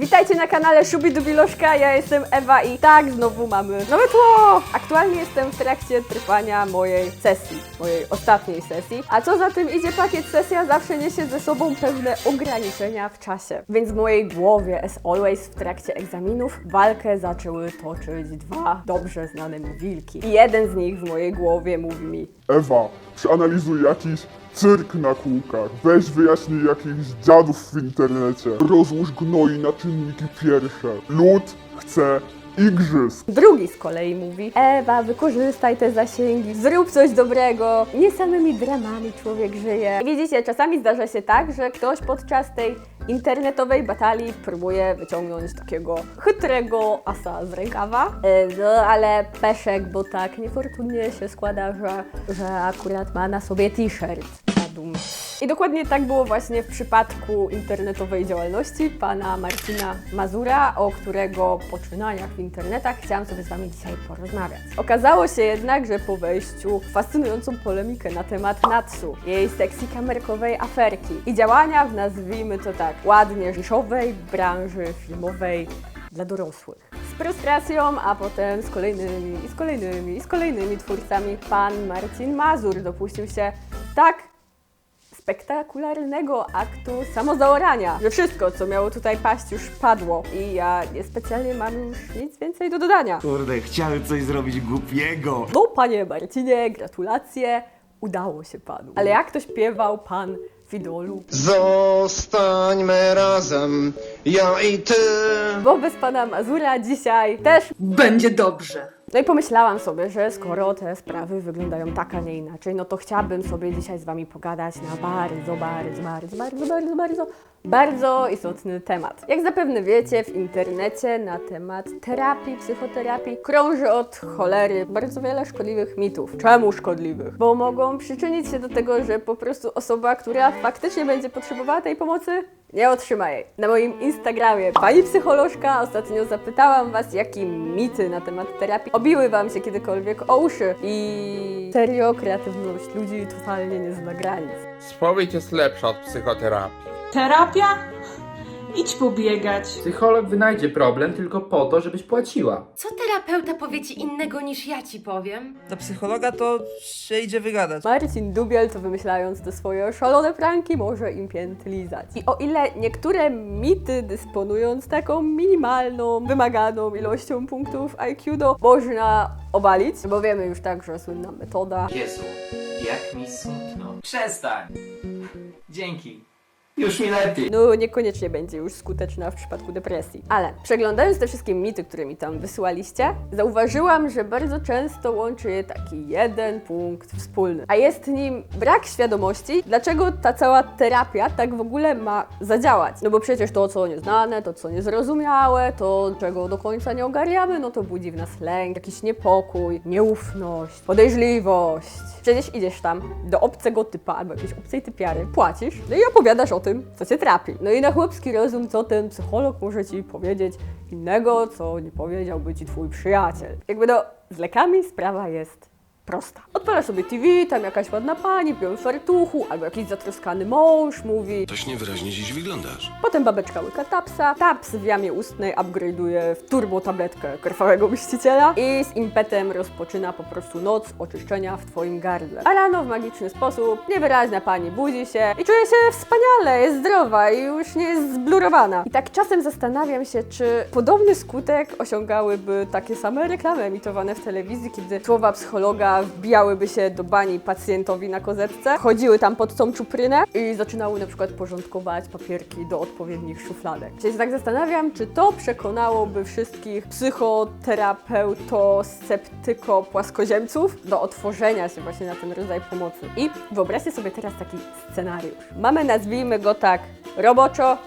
Witajcie na kanale Szubidubiloszka, ja jestem Ewa i tak, znowu mamy nowe tło! Aktualnie jestem w trakcie trwania mojej sesji, mojej ostatniej sesji, a co za tym idzie pakiet sesja zawsze niesie ze sobą pewne ograniczenia w czasie. Więc w mojej głowie, as always, w trakcie egzaminów walkę zaczęły toczyć dwa dobrze znane mi wilki. I jeden z nich w mojej głowie mówi mi Ewa, przeanalizuj jakiś cyrk na kółkach. Weź wyjaśnij jakichś dziadów w internecie. Rozłóż gnoi na czynniki pierwsze. Lud chce igrzysk. Drugi z kolei mówi: Ewa, wykorzystaj te zasięgi, zrób coś dobrego. Nie samymi dramami człowiek żyje. Widzicie, czasami zdarza się tak, że ktoś podczas tej internetowej batalii próbuje wyciągnąć takiego chytrego asa z rękawa. E, No ale peszek, bo tak niefortunnie się składa, że, że akurat ma na sobie t-shirt. Zadum. I dokładnie tak było właśnie w przypadku internetowej działalności pana Marcina Mazura, o którego poczynaniach w internetach chciałam sobie z Wami dzisiaj porozmawiać. Okazało się jednak, że po wejściu w fascynującą polemikę na temat Natsu, jej seksy kamerkowej aferki i działania w nazwijmy to tak ładnie niszowej branży filmowej dla dorosłych. Z frustracją, a potem z kolejnymi i z kolejnymi i z kolejnymi twórcami pan Marcin Mazur dopuścił się tak spektakularnego aktu samozaorania, że wszystko, co miało tutaj paść, już padło i ja niespecjalnie mam już nic więcej do dodania. Kurde, chciałem coś zrobić głupiego. No, panie Marcinie, gratulacje, udało się panu. Ale jak to śpiewał pan w idolu? Zostańmy razem, ja i ty. Bo bez pana Mazura dzisiaj też Będzie dobrze. No i pomyślałam sobie, że skoro te sprawy wyglądają tak, a nie inaczej, no to chciałabym sobie dzisiaj z Wami pogadać na bardzo, bardzo, bardzo, bardzo, bardzo, bardzo, bardzo istotny temat. Jak zapewne wiecie, w internecie na temat terapii, psychoterapii krąży od cholery bardzo wiele szkodliwych mitów. Czemu szkodliwych? Bo mogą przyczynić się do tego, że po prostu osoba, która faktycznie będzie potrzebowała tej pomocy, nie otrzyma jej. Na moim Instagramie pani psycholożka ostatnio zapytałam was, jakie mity na temat terapii obiły wam się kiedykolwiek o uszy. I serio, kreatywność ludzi totalnie nie zna granic. Spowiedź jest lepsza od psychoterapii. Terapia? Idź pobiegać. Psycholog wynajdzie problem tylko po to, żebyś płaciła. Co terapeuta powie ci innego niż ja ci powiem? Do psychologa to się idzie wygadać. Marcin Dubiel to wymyślając te swoje szalone pranki może im. I o ile niektóre mity dysponując taką minimalną, wymaganą ilością punktów IQ do można obalić, bo wiemy już tak, że słynna metoda Jezu, jak mi smutno. Przestań. Dzięki. Już mi lepiej. no niekoniecznie będzie już skuteczna w przypadku depresji. Ale przeglądając te wszystkie mity, które mi tam wysyłaliście, zauważyłam, że bardzo często łączy je taki jeden punkt wspólny. A jest nim brak świadomości, dlaczego ta cała terapia tak w ogóle ma zadziałać. No bo przecież to, co nieznane, to, co niezrozumiałe, to, czego do końca nie ogarniamy, no to budzi w nas lęk, jakiś niepokój, nieufność, podejrzliwość. Przecież idziesz tam do obcego typa albo jakiejś obcej typiary, płacisz, no i opowiadasz o tym, co cię trapi. No i na chłopski rozum, co ten psycholog może ci powiedzieć innego, co nie powiedziałby ci twój przyjaciel. Jakby no, z lekami sprawa jest prosta. Odpalasz sobie TV, tam jakaś ładna pani w białym fartuchu, albo jakiś zatroskany mąż mówi, Dość niewyraźnie dziś wyglądasz. Potem babeczka łyka tapsa, taps w jamie ustnej upgrade'uje w turbo tabletkę krwawego mściciela i z impetem rozpoczyna po prostu noc oczyszczenia w twoim gardle. A rano w magiczny sposób niewyraźna pani budzi się i czuje się wspaniale, jest zdrowa i już nie jest zblurowana. I tak czasem zastanawiam się, czy podobny skutek osiągałyby takie same reklamy emitowane w telewizji, kiedy słowa psychologa wbijałyby się do bani pacjentowi na kozetce, chodziły tam pod tą czuprynę i zaczynały na przykład porządkować papierki do odpowiednich szufladek. Czyli się tak zastanawiam, czy to przekonałoby wszystkich psychoterapeuto, sceptyko, płaskoziemców do otworzenia się właśnie na ten rodzaj pomocy. I wyobraźcie sobie teraz taki scenariusz. Mamy, nazwijmy go tak, roboczo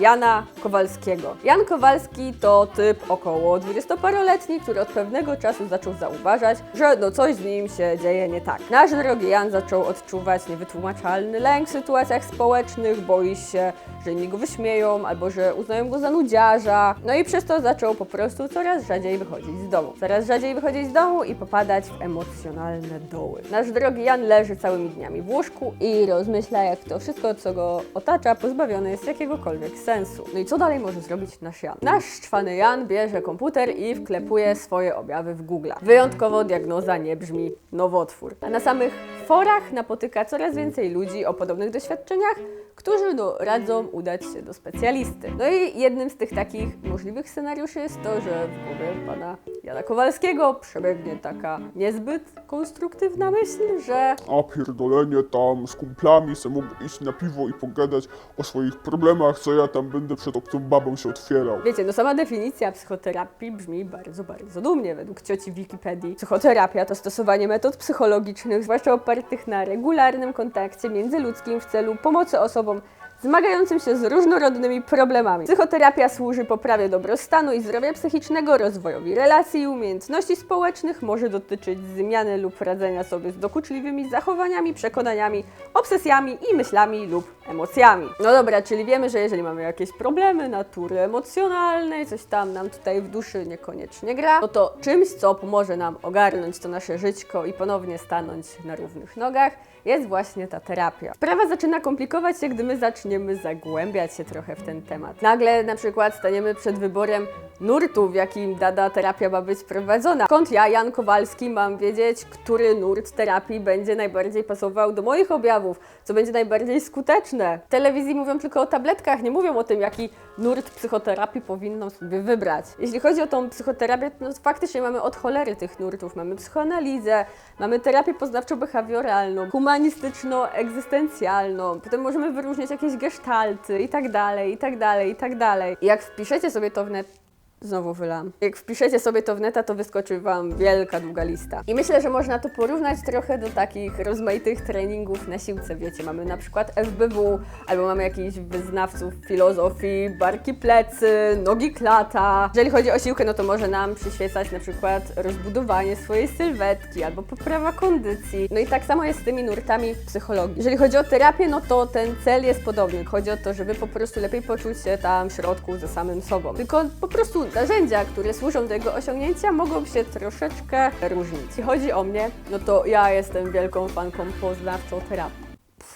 Jana Kowalskiego. Jan Kowalski to typ około 20-paroletni, który od pewnego czasu zaczął zauważać, że no coś z nim się dzieje nie tak. Nasz drogi Jan zaczął odczuwać niewytłumaczalny lęk w sytuacjach społecznych, boi się, że inni go wyśmieją albo że uznają go za nudziarza. No i przez to zaczął po prostu coraz rzadziej wychodzić z domu. Coraz rzadziej wychodzić z domu i popadać w emocjonalne doły. Nasz drogi Jan leży całymi dniami w łóżku i rozmyśla, jak to wszystko, co go otacza, pozbawione jest jakiegokolwiek sensu. No i co dalej może zrobić nasz Jan? Nasz szczwany Jan bierze komputer i wklepuje swoje objawy w Google. Wyjątkowo diagnoza nie brzmi nowotwór. A na samych forach napotyka coraz więcej ludzi o podobnych doświadczeniach, którzy no, radzą udać się do specjalisty. No i jednym z tych takich możliwych scenariuszy jest to, że w głowie pana Jana Kowalskiego przebiegnie taka niezbyt konstruktywna myśl, że A pierdolenie tam z kumplami se mogę iść na piwo i pogadać o swoich problemach, co ja tam będę przed obcą babą się otwierał. Wiecie, no sama definicja psychoterapii brzmi bardzo, bardzo dumnie według cioci Wikipedii. Psychoterapia to stosowanie metod psychologicznych, zwłaszcza opartych na regularnym kontakcie międzyludzkim w celu pomocy osobom способом zmagającym się z różnorodnymi problemami. Psychoterapia służy poprawie dobrostanu i zdrowia psychicznego, rozwojowi relacji i umiejętności społecznych, może dotyczyć zmiany lub radzenia sobie z dokuczliwymi zachowaniami, przekonaniami, obsesjami i myślami lub emocjami. No dobra, czyli wiemy, że jeżeli mamy jakieś problemy natury emocjonalnej, coś tam nam tutaj w duszy niekoniecznie gra, no to czymś, co pomoże nam ogarnąć to nasze żyćko i ponownie stanąć na równych nogach, jest właśnie ta terapia. Sprawa zaczyna komplikować się, gdy my zaczniemy zagłębiać się trochę w ten temat. Nagle na przykład staniemy przed wyborem nurtu, w jakim dana terapia ma być prowadzona. Skąd ja, Jan Kowalski, mam wiedzieć, który nurt terapii będzie najbardziej pasował do moich objawów, co będzie najbardziej skuteczne? W telewizji mówią tylko o tabletkach, nie mówią o tym, jaki nurt psychoterapii powinnam sobie wybrać. Jeśli chodzi o tą psychoterapię, no faktycznie mamy od cholery tych nurtów. Mamy psychoanalizę, mamy terapię poznawczo-behawioralną, humanistyczno-egzystencjalną, potem możemy wyróżniać jakieś gestalty i tak dalej, i tak dalej, i tak dalej. I jak wpiszecie sobie to w net, Znowu wylam. Jak wpiszecie sobie to w neta, to wyskoczy Wam wielka, długa lista. I myślę, że można to porównać trochę do takich rozmaitych treningów na siłce. Wiecie, mamy na przykład FBW, albo mamy jakichś wyznawców filozofii, barki plecy, nogi klata. Jeżeli chodzi o siłkę, no to może nam przyświecać na przykład rozbudowanie swojej sylwetki, albo poprawa kondycji. No i tak samo jest z tymi nurtami psychologii. Jeżeli chodzi o terapię, no to ten cel jest podobny. Chodzi o to, żeby po prostu lepiej poczuć się tam w środku ze samym sobą. Tylko po prostu narzędzia, które służą do jego osiągnięcia, mogą się troszeczkę różnić. Jeśli chodzi o mnie, no to ja jestem wielką fanką poznawczą terapii.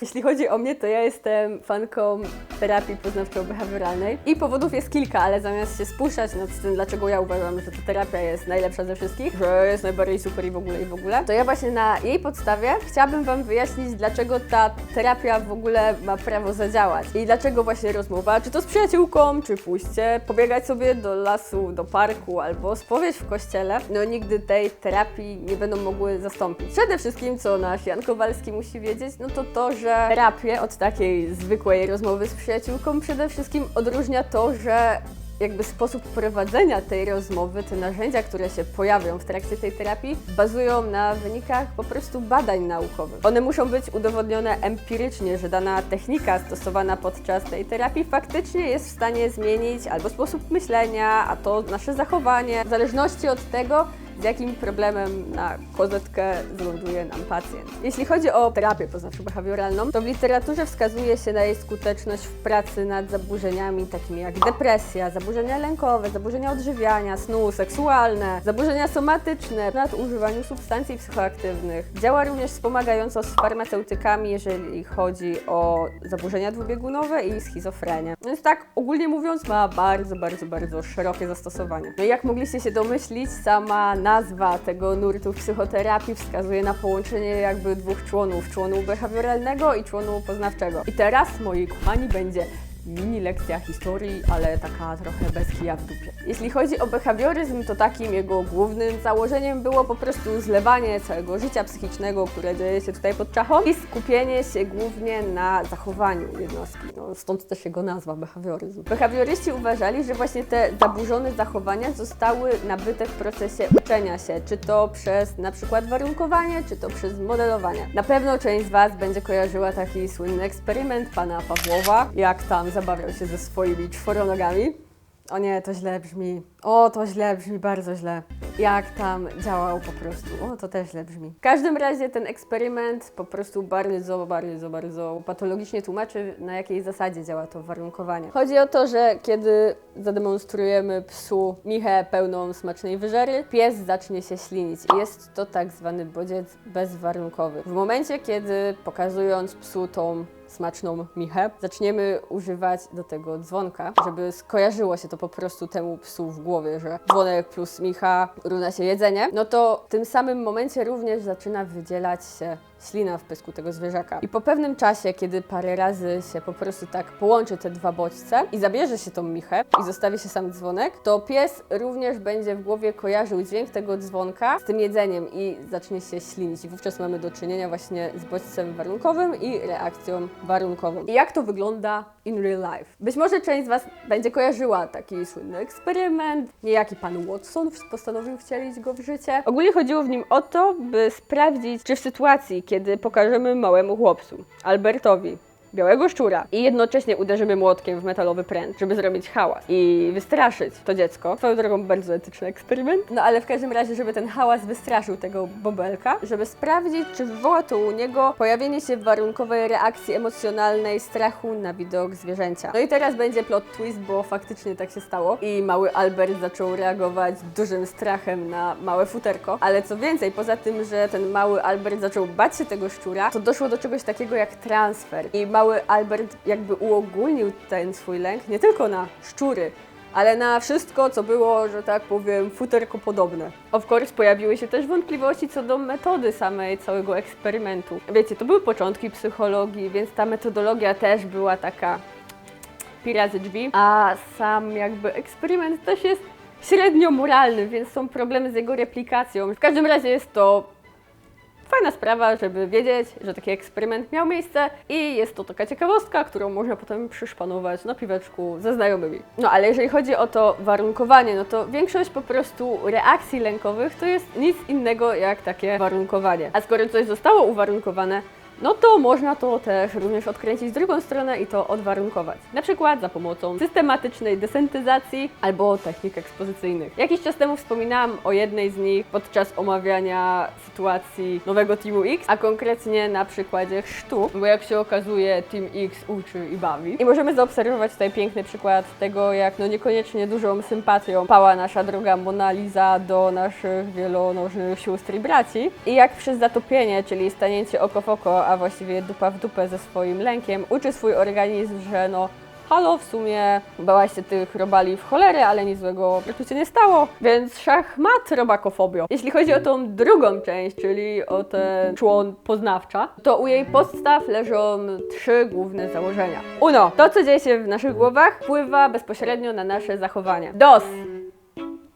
Jeśli chodzi o mnie, to ja jestem fanką terapii poznawczo-behawioralnej i powodów jest kilka, ale zamiast się spuszczać nad tym, dlaczego ja uważam, że ta terapia jest najlepsza ze wszystkich, że jest najbardziej super i w ogóle i w ogóle, to ja właśnie na jej podstawie chciałabym Wam wyjaśnić, dlaczego ta terapia w ogóle ma prawo zadziałać i dlaczego właśnie rozmowa, czy to z przyjaciółką, czy pójście, pobiegać sobie do lasu, do parku albo spowiedź w kościele, no nigdy tej terapii nie będą mogły zastąpić. Przede wszystkim, co nasz Jan Kowalski musi wiedzieć, no to to, że terapię od takiej zwykłej rozmowy z przyjaciółką przede wszystkim odróżnia to, że jakby sposób prowadzenia tej rozmowy, te narzędzia, które się pojawią w trakcie tej terapii, bazują na wynikach po prostu badań naukowych. One muszą być udowodnione empirycznie, że dana technika stosowana podczas tej terapii faktycznie jest w stanie zmienić albo sposób myślenia, a to nasze zachowanie, w zależności od tego, z jakim problemem na kozetkę zląduje nam pacjent. Jeśli chodzi o terapię poznawczo-behawioralną, to w literaturze wskazuje się na jej skuteczność w pracy nad zaburzeniami takimi jak depresja, zaburzenia lękowe, zaburzenia odżywiania, snu, seksualne, zaburzenia somatyczne, nad używaniu substancji psychoaktywnych. Działa również wspomagająco z farmaceutykami, jeżeli chodzi o zaburzenia dwubiegunowe i schizofrenię. Więc tak, ogólnie mówiąc, ma bardzo, bardzo, bardzo szerokie zastosowanie. No i jak mogliście się domyślić, sama nazwa tego nurtu psychoterapii wskazuje na połączenie jakby dwóch członów, członu behawioralnego i członu poznawczego. I teraz, moi kochani, będzie mini lekcja historii, ale taka trochę bez kija w dupie. Jeśli chodzi o behawioryzm, to takim jego głównym założeniem było po prostu zlewanie całego życia psychicznego, które dzieje się tutaj pod czachą i skupienie się głównie na zachowaniu jednostki. No, stąd też jego nazwa, behawioryzm. Behawioryści uważali, że właśnie te zaburzone zachowania zostały nabyte w procesie uczenia się, czy to przez na przykład warunkowanie, czy to przez modelowanie. Na pewno część z Was będzie kojarzyła taki słynny eksperyment pana Pawłowa, jak tam zabawiał się ze swoimi czworonogami. O nie, to źle brzmi. O, to źle brzmi, bardzo źle. Jak tam działał po prostu. O, to też źle brzmi. W każdym razie ten eksperyment po prostu bardzo, bardzo, bardzo patologicznie tłumaczy, na jakiej zasadzie działa to warunkowanie. Chodzi o to, że kiedy zademonstrujemy psu michę pełną smacznej wyżery, pies zacznie się ślinić. Jest to tak zwany bodziec bezwarunkowy. W momencie, kiedy pokazując psu tą smaczną michę, zaczniemy używać do tego dzwonka, żeby skojarzyło się to po prostu temu psu w głowie, że dzwonek plus micha równa się jedzenie, no to w tym samym momencie również zaczyna wydzielać się ślina w pysku tego zwierzaka. I po pewnym czasie, kiedy parę razy się po prostu tak połączy te dwa bodźce i zabierze się tą michę i zostawi się sam dzwonek, to pies również będzie w głowie kojarzył dźwięk tego dzwonka z tym jedzeniem i zacznie się ślinić. I wówczas mamy do czynienia właśnie z bodźcem warunkowym i reakcją warunkową. I jak to wygląda in real life? Być może część z Was będzie kojarzyła taki słynny eksperyment. Niejaki pan Watson postanowił wcielić go w życie. Ogólnie chodziło w nim o to, by sprawdzić, czy w sytuacji, kiedy pokażemy małemu chłopcu, Albertowi, białego szczura i jednocześnie uderzymy młotkiem w metalowy pręt, żeby zrobić hałas i wystraszyć to dziecko. Swoją drogą bardzo etyczny eksperyment. No ale w każdym razie, żeby ten hałas wystraszył tego bobelka, żeby sprawdzić, czy wywoła to u niego pojawienie się warunkowej reakcji emocjonalnej strachu na widok zwierzęcia. No i teraz będzie plot twist, bo faktycznie tak się stało i mały Albert zaczął reagować dużym strachem na małe futerko. Ale co więcej, poza tym, że ten mały Albert zaczął bać się tego szczura, to doszło do czegoś takiego jak transfer. I mały Albert jakby uogólnił ten swój lęk nie tylko na szczury, ale na wszystko, co było, że tak powiem, futerko podobne. Of course, pojawiły się też wątpliwości co do metody samej całego eksperymentu. Wiecie, to były początki psychologii, więc ta metodologia też była taka pirazy drzwi, a sam jakby eksperyment też jest średnio moralny, więc są problemy z jego replikacją. W każdym razie jest to fajna sprawa, żeby wiedzieć, że taki eksperyment miał miejsce i jest to taka ciekawostka, którą można potem przyszpanować na piweczku ze znajomymi. No ale jeżeli chodzi o to warunkowanie, no to większość po prostu reakcji lękowych to jest nic innego jak takie warunkowanie. A skoro coś zostało uwarunkowane, no to można to też również odkręcić w drugą stronę i to odwarunkować. Na przykład za pomocą systematycznej desyntezacji albo technik ekspozycyjnych. Jakiś czas temu wspominałam o jednej z nich podczas omawiania sytuacji nowego Teamu X, a konkretnie na przykładzie chrztu, bo jak się okazuje Team X uczy i bawi. I możemy zaobserwować tutaj piękny przykład tego, jak no niekoniecznie dużą sympatią pała nasza droga Mona Lisa do naszych wielonożnych sióstr i braci i jak przez zatopienie, czyli stanięcie oko w oko, a właściwie dupa w dupę ze swoim lękiem, uczy swój organizm, że no halo, w sumie bałaś się tych robali w cholerę, ale nic złego tu się nie stało, więc szachmat robakofobio. Jeśli chodzi o tą drugą część, czyli o ten człon poznawcza, to u jej podstaw leżą trzy główne założenia. Uno, to co dzieje się w naszych głowach wpływa bezpośrednio na nasze zachowania. Dos,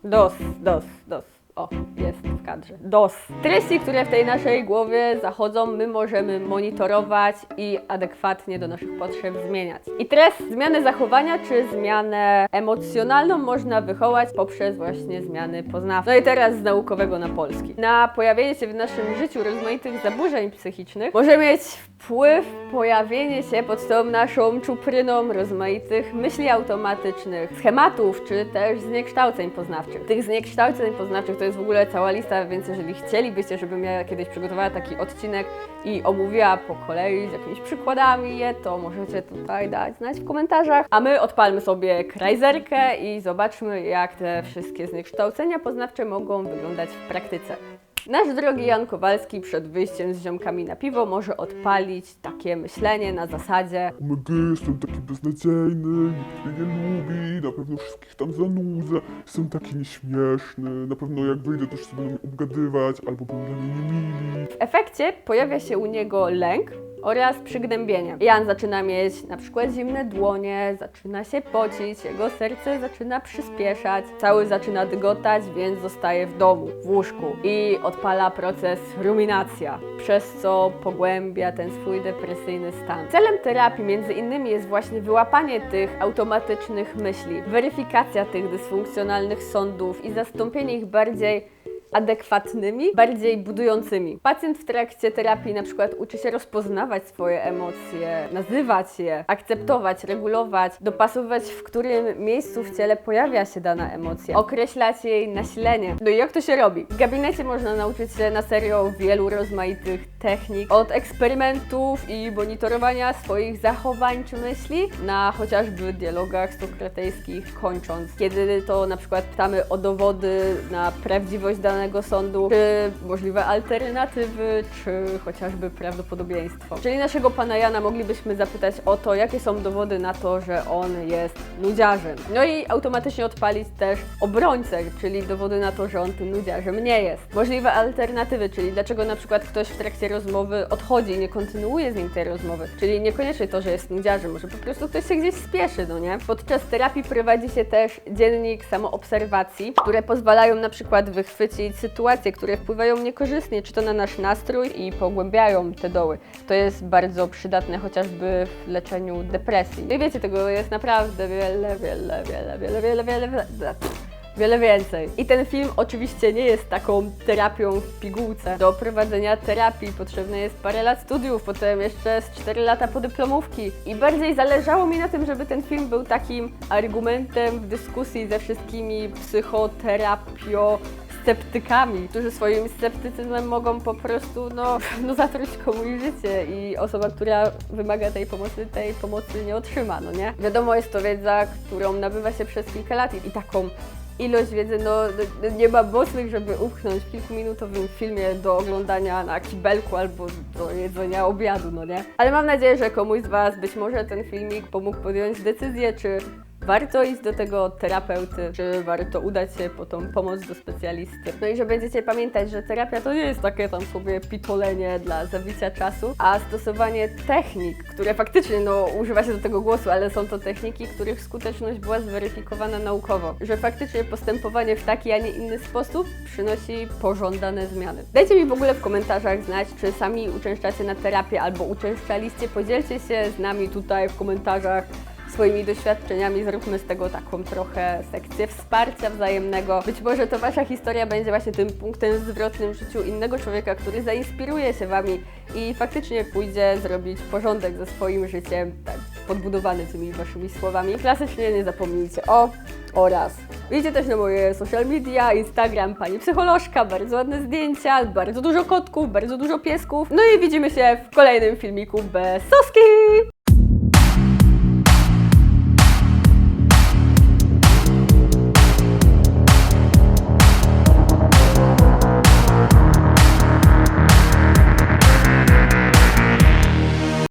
dos, dos, dos. O, jest w kadrze. DOS. Treści, które w tej naszej głowie zachodzą, my możemy monitorować i adekwatnie do naszych potrzeb zmieniać. I teraz zmianę zachowania czy zmianę emocjonalną można wychować poprzez właśnie zmiany poznawcze. No i teraz z naukowego na polski. Na pojawienie się w naszym życiu rozmaitych zaburzeń psychicznych może mieć wpływ pojawienie się pod tą naszą czupryną rozmaitych myśli automatycznych, schematów czy też zniekształceń poznawczych. Tych zniekształceń poznawczych to jest w ogóle cała lista, więc jeżeli chcielibyście, żebym ja kiedyś przygotowała taki odcinek i omówiła po kolei z jakimiś przykładami je, to możecie tutaj dać znać w komentarzach. A my odpalmy sobie krajzerkę i zobaczmy, jak te wszystkie zniekształcenia poznawcze mogą wyglądać w praktyce. Nasz drogi Jan Kowalski przed wyjściem z ziomkami na piwo może odpalić takie myślenie na zasadzie Omega, jestem taki beznadziejny, nikt mnie nie lubi, na pewno wszystkich tam zanudzę, jestem taki nieśmieszny, na pewno jak wyjdę to wszyscy będą mnie obgadywać, albo będą dla mnie niemili. W efekcie pojawia się u niego lęk oraz przygnębienie. Jan zaczyna mieć na przykład zimne dłonie, zaczyna się pocić, jego serce zaczyna przyspieszać, cały zaczyna dygotać, więc zostaje w domu, w łóżku i odpala proces ruminacja, przez co pogłębia ten swój depresyjny stan. Celem terapii między innymi jest właśnie wyłapanie tych automatycznych myśli, weryfikacja tych dysfunkcjonalnych sądów i zastąpienie ich bardziej adekwatnymi, bardziej budującymi. Pacjent w trakcie terapii na przykład uczy się rozpoznawać swoje emocje, nazywać je, akceptować, regulować, dopasowywać, w którym miejscu w ciele pojawia się dana emocja, określać jej nasilenie. No i jak to się robi? W gabinecie można nauczyć się na serio wielu rozmaitych technik, od eksperymentów i monitorowania swoich zachowań czy myśli, na chociażby dialogach sokratejskich kończąc, kiedy to na przykład pytamy o dowody na prawdziwość danej danego sądu, czy możliwe alternatywy, czy chociażby prawdopodobieństwo. Czyli naszego pana Jana moglibyśmy zapytać o to, jakie są dowody na to, że on jest nudziarzem. No i automatycznie odpalić też obrońcę, czyli dowody na to, że on tym nudziarzem nie jest. Możliwe alternatywy, czyli dlaczego na przykład ktoś w trakcie rozmowy odchodzi i nie kontynuuje z nim tej rozmowy. Czyli niekoniecznie to, że jest nudziarzem, może po prostu ktoś się gdzieś spieszy, no nie? Podczas terapii prowadzi się też dziennik samoobserwacji, które pozwalają na przykład wychwycić sytuacje, które wpływają niekorzystnie, czy to na nasz nastrój i pogłębiają te doły. To jest bardzo przydatne chociażby w leczeniu depresji. No i wiecie, tego jest naprawdę wiele, wiele, wiele, wiele, wiele, wiele, wiele. Wiele więcej. I ten film oczywiście nie jest taką terapią w pigułce. Do prowadzenia terapii potrzebne jest parę lat studiów, potem jeszcze z 4 lata podyplomówki. I bardziej zależało mi na tym, żeby ten film był takim argumentem w dyskusji ze wszystkimi psychoterapio sceptykami, którzy swoim sceptycyzmem mogą po prostu no, no zatruć komuś życie i osoba, która wymaga tej pomocy, tej pomocy nie otrzyma, no nie? Wiadomo, jest to wiedza, którą nabywa się przez kilka lat i, taką ilość wiedzy, no, no nie ma mocnych, żeby upchnąć w kilkuminutowym filmie do oglądania na kibelku albo do jedzenia obiadu, no nie? Ale mam nadzieję, że komuś z Was być może ten filmik pomógł podjąć decyzję, czy warto iść do tego terapeuty, czy warto udać się po tą pomoc do specjalisty. No i że będziecie pamiętać, że terapia to nie jest takie tam sobie pitolenie dla zabicia czasu, a stosowanie technik, które faktycznie no używa się do tego głosu, ale są to techniki, których skuteczność była zweryfikowana naukowo. Że faktycznie postępowanie w taki, a nie inny sposób przynosi pożądane zmiany. Dajcie mi w ogóle w komentarzach znać, czy sami uczęszczacie na terapię albo uczęszczaliście. Podzielcie się z nami tutaj w komentarzach swoimi doświadczeniami, zróbmy z tego taką trochę sekcję wsparcia wzajemnego. Być może to Wasza historia będzie właśnie tym punktem zwrotnym w życiu innego człowieka, który zainspiruje się Wami i faktycznie pójdzie zrobić porządek ze swoim życiem, tak podbudowany tymi Waszymi słowami. Klasycznie nie zapomnijcie o oraz. Widzicie też na moje social media, Instagram pani psycholożka, bardzo ładne zdjęcia, bardzo dużo kotków, bardzo dużo piesków. No i widzimy się w kolejnym filmiku bez soski!